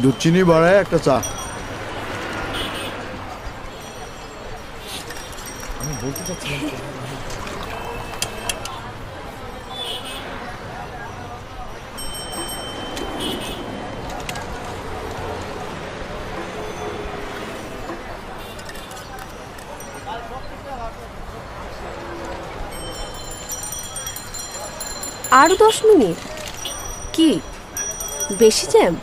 দুধ চিনি বাড়ায় একটা চা। আমি বলতে চাচ্ছিলাম আরও দশ মিনিট? কি? বেশি জ্যাম?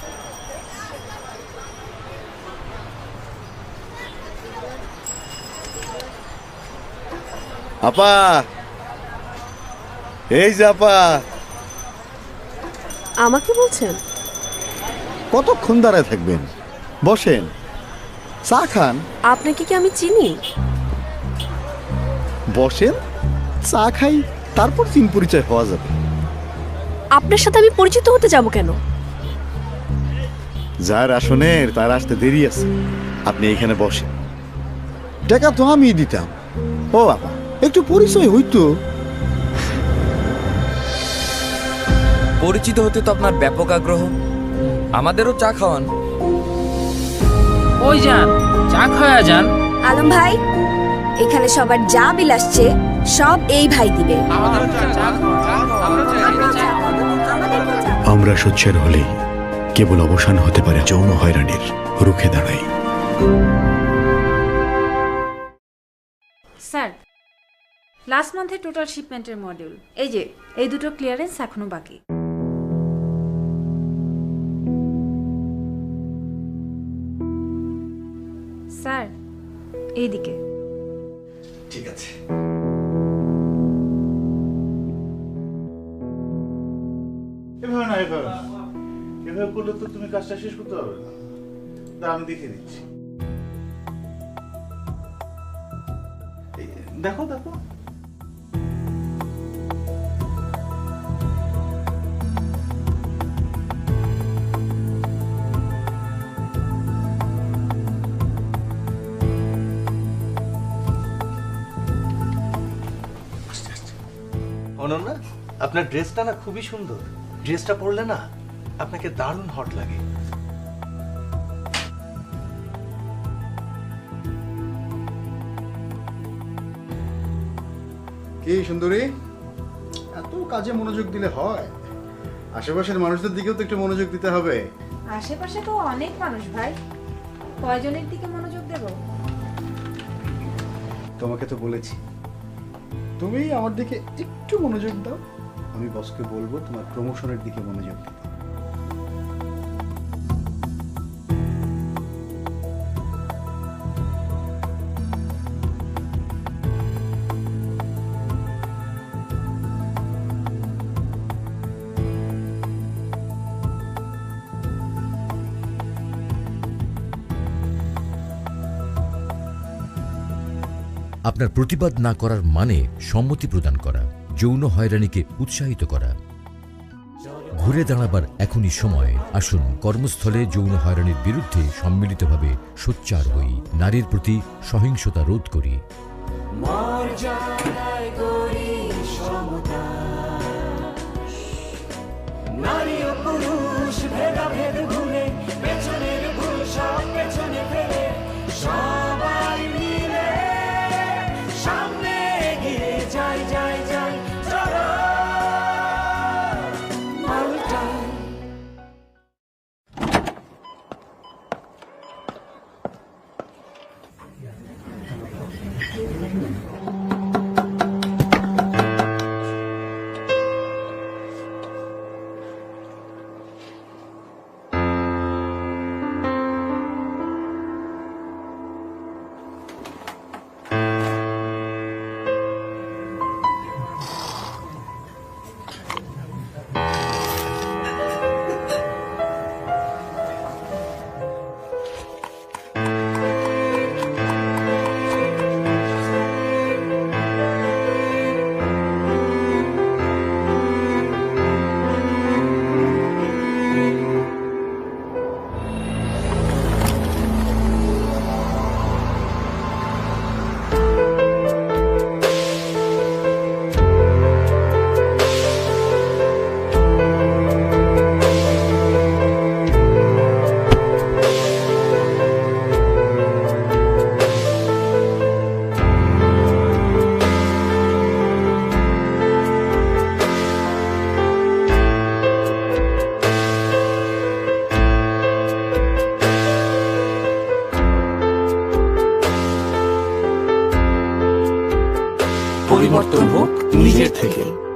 আপা। এই যে আপা। আমাকে বলছেন? কতক্ষণ দাঁড়ায় থাকবেন? বসেন। চা খান। আপনাকে কি আমি চিনি? বসেন চা খাই তারপর চিন পরিচয় হওয়া যাবে। আপনার সাথে আমি পরিচিত হতে যাব কেন? যার আসনের তার আসতে দেরি আছে। আপনি এখানে বসেন। টাকা তো আমি দিতাম। ও বাবা একটু পরিচয় হইতো পরিচিত হতে তো আপনার ব্যাপক আগ্রহ। আমাদেরও চা খাওয়ান। ওই যান? চা খাওয়া যান। আলম ভাই এখানে সবার যা বিল আসছে সব এই ভাই দিবে। আমরা সোচ্চার হলেই কেবল অবসান হতে পারে যৌন হয়রানির রুখে দাঁড়াই। লাস্ট মান্থের টোটাল শিপমেন্টের মডিউল এই যে, এই দুটো ক্লিয়ারেন্স এখনও বাকি। স্যার, এইদিকে। ঠিক আছে। এভাবে না, এভাবে এভাবে করলে তো তুমি কাজটা শেষ করতে পারবে না। আমি দেখে দিচ্ছি। দেখো দেখো। অনন্যা আপনার ড্রেসটা না খুবই সুন্দর। ড্রেসটা পরলে না আপনাকে দারুণ হট লাগে। কি সুন্দরী? এত কাজে মনোযোগ দিলে হয়। আশেপাশের মানুষদের দিকেও তো একটু মনোযোগ দিতে হবে। আশেপাশে তো অনেক মানুষ ভাই। কয়জনের দিকে মনোযোগ দেব? তোমাকে তো বলেছি। তুমি আমার দিকে একটু মনোযোগ দাও আমি বসকে বলব তোমার প্রমোশনের দিকে মনোযোগ দিতে আপনার প্রতিবাদ না করার মানে সম্মতি প্রদান করা, যৌন হয়রানিকে উৎসাহিত করা। ঘুরে দাঁড়াবার এখনই সময়। আসুন, কর্মস্থলে যৌন হয়রানির বিরুদ্ধে সম্মিলিতভাবে সোচ্চার হই। নারীর প্রতি সহিংসতা রোধ করি। নারী পুরুষ ভেদাভেদ পরিবর্তন হোক নিজের থেকে।